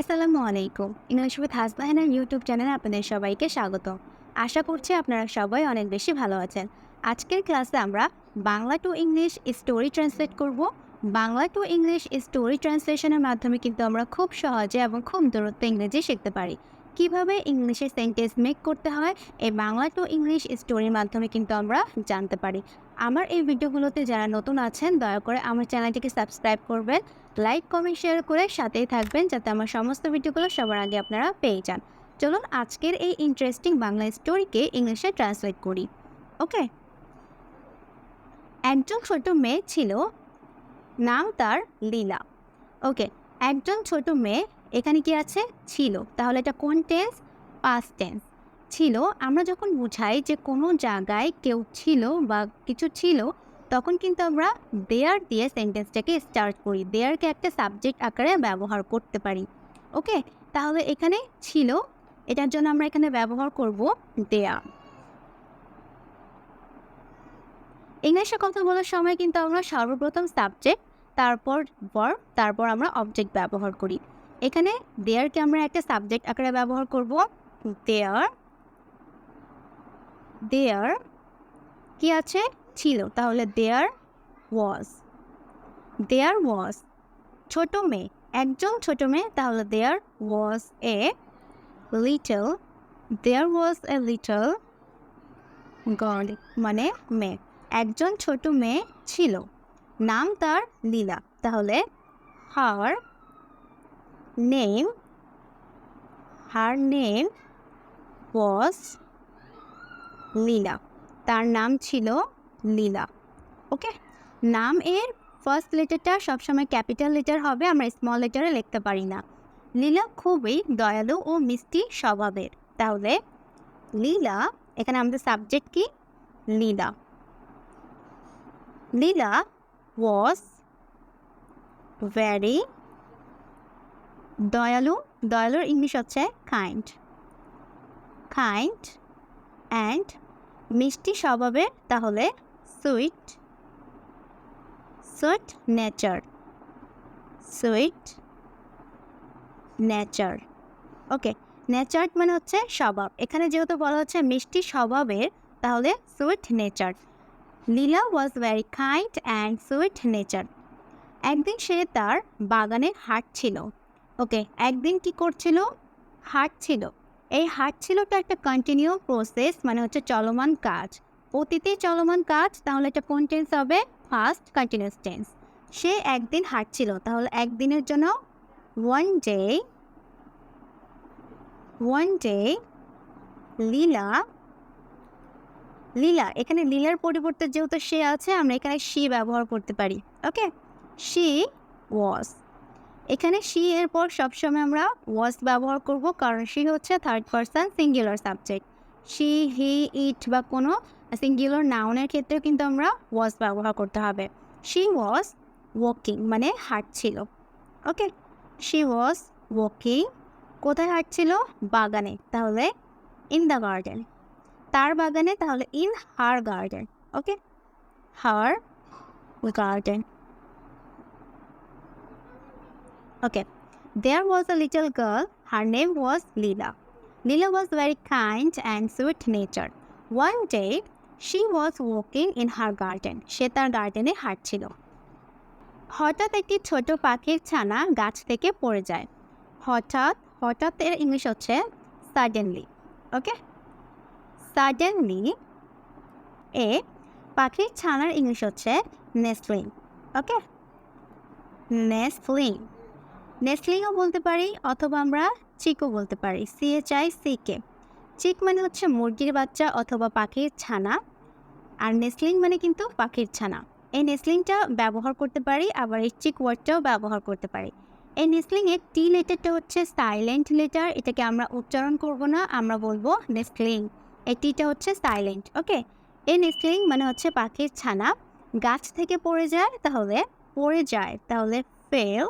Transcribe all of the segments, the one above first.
আসসালামু আলাইকুম English with হাসবাহিনের YouTube চ্যানেলে আপনাদের সবাইকে স্বাগত। আশা করছি আপনারা সবাই অনেক বেশি ভালো আছেন। আজকের ক্লাসে আমরা Bangla to English story translate করব। বাংলা টু ইংলিশ স্টোরি ট্রান্সলেশনের মাধ্যমে কিন্তু আমরা খুব সহজে এবং খুব দূরত্ব ইংরেজি শিখতে পারি। কীভাবে ইংলিশে সেন্টেন্স মেক করতে হয়, এই বাংলা টু ইংলিশ স্টোরির মাধ্যমে কিন্তু আমরা জানতে পারি। আমার এই ভিডিওগুলোতে যারা নতুন আছেন, দয়া করে আমার চ্যানেলটিকে সাবস্ক্রাইব করবেন, লাইক, কমেন্ট, শেয়ার করে সাথেই থাকবেন যাতে আমার সমস্ত ভিডিওগুলো সবার আগে আপনারা পেয়ে যান। চলুন আজকের এই ইন্টারেস্টিং বাংলা স্টোরিকে ইংলিশে ট্রান্সলেট করি। ওকে? একজন ছোট মেয়ে ছিল, নাম তার লীলা। ওকে, একজন ছোট মেয়ে এখানে কি আছে? ছিল। তাহলে এটা কোন টেন্স পাস্ট টেন্স ছিল, আমরা যখন বুঝাই যে কোনো জায়গায় কেউ ছিল বা কিছু ছিল, তখন কিন্তু আমরা দেয়ার দিয়ে সেন্টেন্সটাকে স্টার্ট করি। দেয়ারকে একটা সাবজেক্ট আকারে ব্যবহার করতে পারি। ওকে তাহলে এখানে ছিল, এটার জন্য আমরা এখানে ব্যবহার করব দেয়ার ইংলিশে কথা বলার সময় কিন্তু আমরা সর্বপ্রথম সাবজেক্ট তারপর বর তারপর আমরা অবজেক্ট ব্যবহার করি। এখানে দেয়ারকে আমরা একটা সাবজেক্ট আকারে ব্যবহার করব দেয়ার দেয়ার কি আছে? ছিল। তাহলে দেয়ার ওয়াজ দেয়ার ওয়াজ ছোট মেয়ে। একজন ছোট মেয়ে, তাহলে there was a little there was a little god মানে মেয়ে। একজন ছোট মেয়ে ছিল। নাম তার লীলা। তাহলে her name her name was লীলা। তার নাম ছিল লীলা। ওকে? নাম এর ফার্স্ট লেটারটা সবসময় ক্যাপিটাল লেটার হবে, আমরা স্মল লেটারে লিখতে পারি না। লীলা খুবই দয়ালু ও মিষ্টি স্বভাবের। তাহলে লীলা, এখানে আমাদের সাবজেক্ট কি? লীলা। লীলা ওয়াজ ভ্যারি দয়ালু। দয়ালুর ইংলিশ হচ্ছে কাইন্ড কাইন্ড অ্যান্ড মিষ্টি স্বভাবের, তাহলে sweet sweet nature sweet nature. Okay, nature মানে হচ্ছে স্বভাব। এখানে যেহেতু বলা হচ্ছে মিষ্টি স্বভাবের, তাহলে sweet nature. Leela was very kind and sweet nature. একদিন সে তার বাগানে হাঁটছিল ওকে, একদিন কি করছিল? হাঁটছিল এই হাঁটছিলটা একটা কন্টিনিউ প্রসেস মানে হচ্ছে চলমান কাজ। অতীতে চলমান কাজ, তাহলে এটা কোন টেন্স হবে? ফার্স্ট কন্টিনিউস টেন্স সে একদিন হাঁটছিল তাহলে একদিনের জন্য one day one day Leela Leela, এখানে লীলার পরিবর্তে যেহেতু সে আছে, আমরা এখানে শি ব্যবহার করতে পারি ওকে শি ওয়াজ এখানে সি এর পর সবসময় আমরা ওয়াজ ব্যবহার করব, কারণ শি হচ্ছে third person singular subject she he it বা কোনো সিঙ্গুলার নাউনের ক্ষেত্রেও কিন্তু আমরা ওয়াজ ব্যবহার করতে হবে। শি ওয়াজ ওয়াকিং মানে হাঁটছিল। ওকে শি ওয়াজ ওয়াকিং কোথায় হাঁটছিল? বাগানে। তাহলে ইন দ্য গার্ডেন তার বাগানে, তাহলে in her garden okay her garden Okay. There was a little girl. Her name was Leela. Leela was very kind and sweet natured. One day, she was walking in her garden. সে তার গার্ডেনে হাঁটছিল হঠাৎ একটি ছোট পাখির ছানা গাছ থেকে পড়ে যায় হঠাৎ হঠাৎ এর ইংলিশ হচ্ছে সাডেনলি ওকে সাডেনলি এ পাখির ছানার ইংলিশ হচ্ছে নেসলিং ওকে নেসলিং নেসলিংও বলতে পারি অথবা আমরা চিকও বলতে পারি সিএচআই সিকে চিক মানে হচ্ছে মুরগির বাচ্চা অথবা পাখির ছানা, আর নেসলিং মানে কিন্তু পাখির ছানা। এই নেসলিংটা ব্যবহার করতে পারি, আবার এই চিক ওয়ার্ডটাও ব্যবহার করতে পারি। এই নেসলিংয়ের টি লেটারটা হচ্ছে সাইলেন্ট লেটার এটাকে আমরা উচ্চারণ করব না, আমরা বলব নেসলিং। এই টিটা হচ্ছে সাইলেন্ট ওকে এই নেসলিং মানে হচ্ছে পাখির ছানা। গাছ থেকে পড়ে যায়, তাহলে পড়ে যায়, তাহলে fell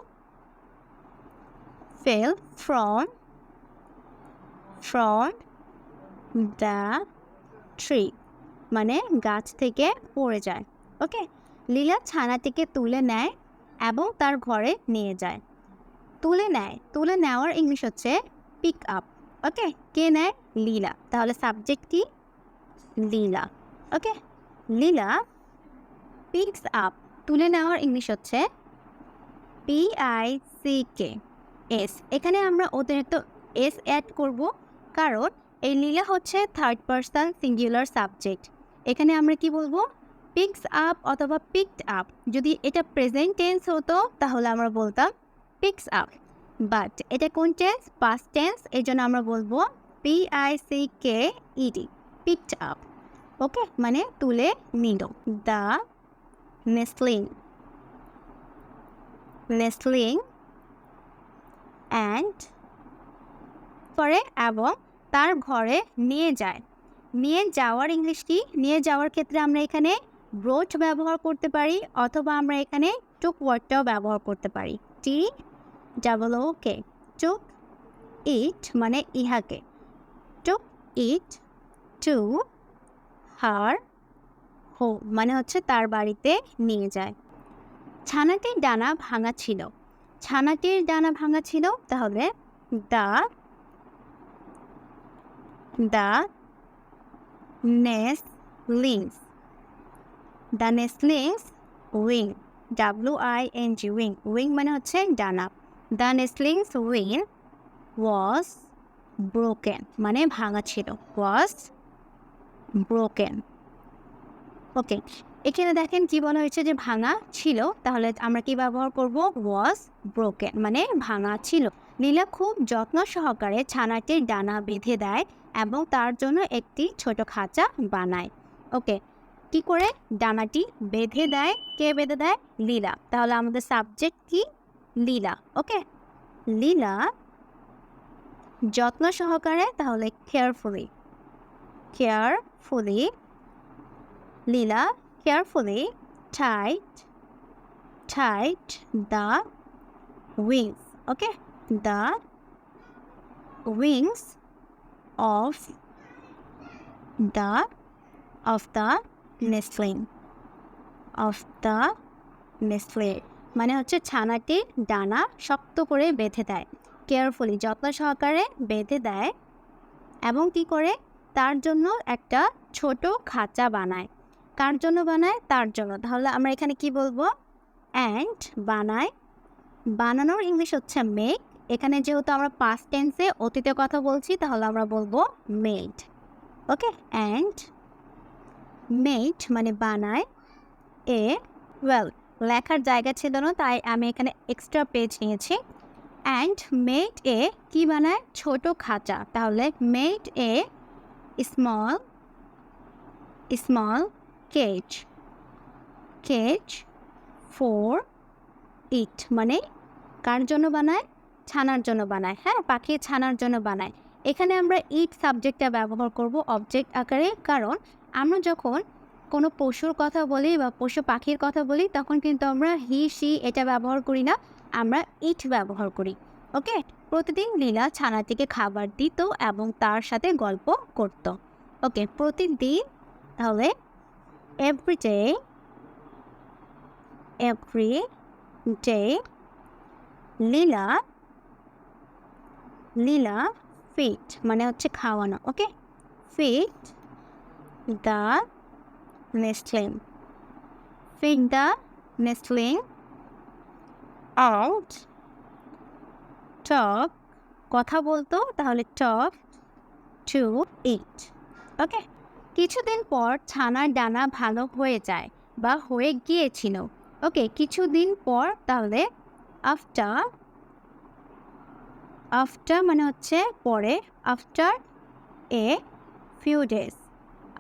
fell from from the tree মানে গাছ থেকে পড়ে যায় ওকে লীলা ছানাটিকে তুলে নেয় এবং তার ঘরে নিয়ে যায়। তুলে নেয়, তুলে নেওয়ার ইংলিশ হচ্ছে পিক আপ ওকে কে নেয়? লীলা। তাহলে সাবজেক্ট কি? লীলা ওকে লীলা পিকস আপ তুলে নেওয়ার ইংলিশ হচ্ছে P I C K S এখানে আমরা অতিরিক্ত এস অ্যাড করব, কারণ এই লীলা হচ্ছে থার্ড পার্সন সিঙ্গুলার সাবজেক্ট এখানে আমরা কি বলব? পিকস আপ অথবা পিকড আপ যদি এটা প্রেজেন্ট টেন্স হতো, তাহলে আমরা বলতাম পিকস আপ বাট এটা কোন টেন্স পাস্ট টেন্স এই জন্য আমরা বলব P I C K E D picked up okay মানে তুলে নিল। দ্য নেসলিং নেসলিং অ্যান্ড পরে এবং তার ঘরে নিয়ে যায়। নিয়ে যাওয়ার ইংলিশ কি? নিয়ে যাওয়ার ক্ষেত্রে আমরা এখানে ব্রোট ব্যবহার করতে পারি অথবা আমরা এখানে টুক ওয়ার্ডটাও ব্যবহার করতে পারি। টি ডাবল ওকে টুক ইট মানে ইহাকে। টুক ইট টু হার হো মানে হচ্ছে তার বাড়িতে নিয়ে যায়। ছানাটির ডানা ভাঙা ছিল। ছানাটির ডানা ভাঙা ছিল, তাহলে the the nestlings the nestlings wing, W I N G, wing. Wing মানে হচ্ছে ডানা। The nestlings wing was broken মানে ভাঙা ছিল। Was broken. ওকে এখানে দেখেন কি বলা হয়েছে যে ভাঙা ছিল, তাহলে আমরা কি ব্যবহার করব? ওয়াজ ব্রোকেন মানে ভাঙা ছিল। নীলা খুব যত্ন সহকারে ছানাটির ডানা বেঁধে দেয় এবং তার জন্য একটি ছোট খাঁচা বানায়। ওকে কি করে? ডানাটি বেঁধে দেয়। কে বেঁধে দেয়? লীলা। তাহলে আমাদের সাবজেক্ট কি? লীলা। ওকে লীলা যত্ন সহকারে, তাহলে carefully carefully Leela carefully tight tight the wings, okay? The wings of the of the nestling, of the nestling মানে হচ্ছে ছানাটির ডানা শক্ত করে বেঁধে দেয়। কেয়ারফুলি যত্ন সহকারে বেঁধে দেয় এবং কি করে? তার জন্য একটা ছোট খাঁচা বানায়। কার জন্য বানায়? তার জন্য। তাহলে আমরা এখানে কি বলব? অ্যান্ড বানায়। বানানোর ইংলিশ হচ্ছে মেক এখানে যেহেতু আমরা পাস্ট টেন্সে অতীতে কথা বলছি, তাহলে আমরা বলব মেড ওকে অ্যান্ড মেড মানে বানায়। এ ওয়েল লেখার জায়গা ছিল না, তাই আমি এখানে এক্সট্রা পেজ নিয়েছি। অ্যান্ড মেড এ কি বানায়? ছোট খাঁচা। তাহলে made a small small cage cage for it মানে কার জন্য বানায়? ছানার জন্য বানায়। হ্যাঁ পাখি ছানার জন্য বানায়। এখানে আমরা ইট সাবজেক্টটা ব্যবহার করব অবজেক্ট আকারে। কারণ আমরা যখন কোনো পশুর কথা বলি বা পশু পাখির কথা বলি, তখন কিন্তু আমরা হি সি এটা ব্যবহার করি না। আমরা ইট ব্যবহার করি। ওকে প্রতিদিন লীলা ছানাটিকে খাবার দিত এবং তার সাথে গল্প করত। ওকে প্রতিদিন তাহলে everyday every day Leela Leela feed মানে হচ্ছে খাওয়ানো okay feed the nestling feed the nestling out talk কথা বলতো, তাহলে টক টু ইট ওকে কিছুদিন পর ছানার ডানা ভালো হয়ে যায় বা হয়ে গিয়েছিল। ওকে, কিছুদিন পর তাহলে আফটার আফটার মানে হচ্ছে পরে after a few days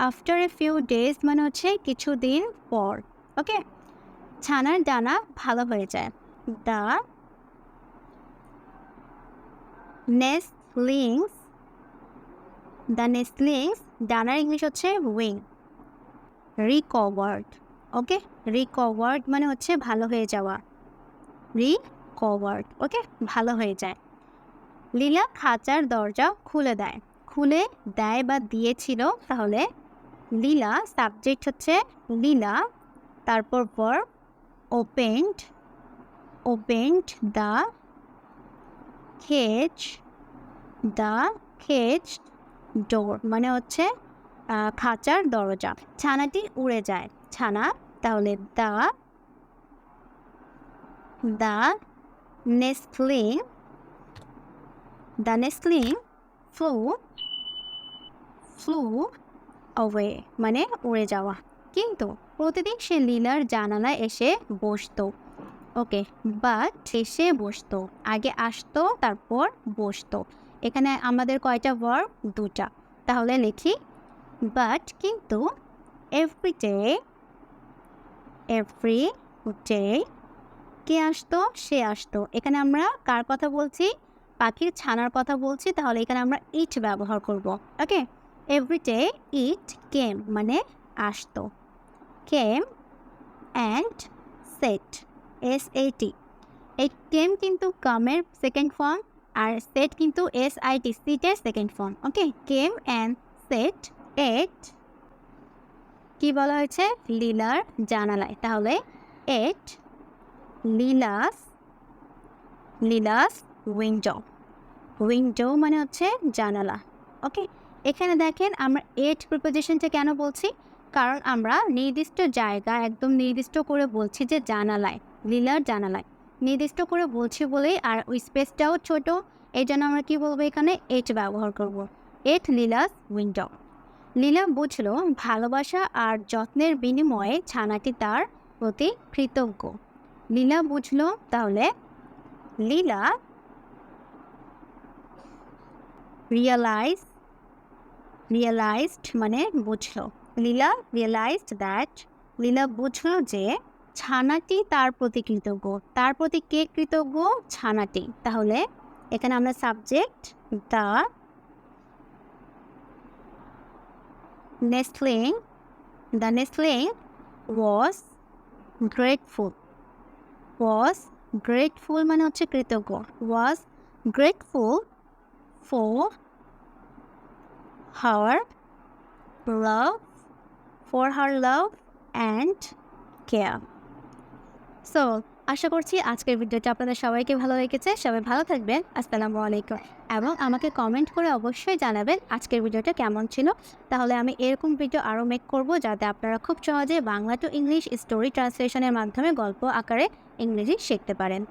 after a few days মানে হচ্ছে কিছুদিন পর, ওকে? ছানার ডানা ভালো হয়ে যায়। দ্য নেসলিংস দ্য নেসলিংস ডানার ইংলিশ হচ্ছে উইং রিকভার্ড ওকে রিকভার্ড মানে হচ্ছে ভালো হয়ে যাওয়া। রিকভার্ড ওকে ভালো হয়ে যায়। লীলা খাঁচার দরজা খুলে দেয়। খুলে দেয় বা দিয়েছিল, তাহলে লীলা সাবজেক্ট হচ্ছে লীলা, তারপর পর opened opened the cage the cage door মানে হচ্ছে খাঁচার দরজা। ছানাটি উড়ে যায়। ছানা, তাহলে the the nestling the nestling flew flew away মানে উড়ে যাওয়া। কিন্তু প্রতিদিন সে লীলার জানালায় এসে বসতো। ওকে, বাট এসে বসতো। আগে আসতো, তারপর বসতো। এখানে আমাদের কয়টা ওয়ার্ড দুটা। তাহলে লিখি বাট কিন্তু এভরি ডে এভরি ডে কে আসতো? সে আসতো। এখানে আমরা কার কথা বলছি? পাখির ছানার কথা বলছি। তাহলে এখানে আমরা ইট ব্যবহার করব। ওকে এভরি ডে ইট কেম মানে আসতো। Came and sat S A T এই কেম কিন্তু কামের সেকেন্ড ফর্ম আর সেট কিন্তু এস আই টি সিটের second form okay came and sat at কি বলা হয়েছে? লীলার জানালায় তাহলে এট লীলাস লীলাস উইন্ডো উইন্ডো মানে হচ্ছে জানালা ওকে এখানে দেখেন আমরা এট প্রিপোজিশনটা কেন বলছি? কারণ আমরা নির্দিষ্ট জায়গা একদম নির্দিষ্ট করে বলছি যে জানালায় লীলার জানালায়। নির্দিষ্ট করে বলছি বলেই আর ওই স্পেসটাও ছোট এই জন্য আমরা কী বলব এখানে এট ব্যবহার করব। এট লীলাস উইন্ডো লীলা বুঝলো ভালোবাসা আর যত্নের বিনিময়ে ছানাটি তার প্রতি কৃতজ্ঞ। লীলা বুঝল তাহলে লীলা রিয়েলাইজ রিয়েলাইজড মানে বুঝলো। লীলা রিয়েলাইজড দ্যাট লীলা বুঝলো যে ছানাটি তার প্রতি কৃতজ্ঞ। তার প্রতি কে কৃতজ্ঞ? ছানাটি। তাহলে এখানে আমরা subject the nestling the nestling was grateful was grateful মানে হচ্ছে কৃতজ্ঞ। Was grateful for her love for her love and care so, আশা করছি আজকের ভিডিওটা আপনাদের সবাইকে ভালো লেগেছে। সবাই ভালো থাকবেন। আসসালামু আলাইকুম। এবং আমাকে কমেন্ট করে অবশ্যই জানাবেন আজকের ভিডিওটা কেমন ছিল। তাহলে আমি এরকম ভিডিও আরও মেক করব যাতে আপনারা খুব সহজে বাংলা টু ইংলিশ স্টোরি ট্রান্সলেশনের মাধ্যমে গল্প আকারে ইংরেজি শিখতে পারেন।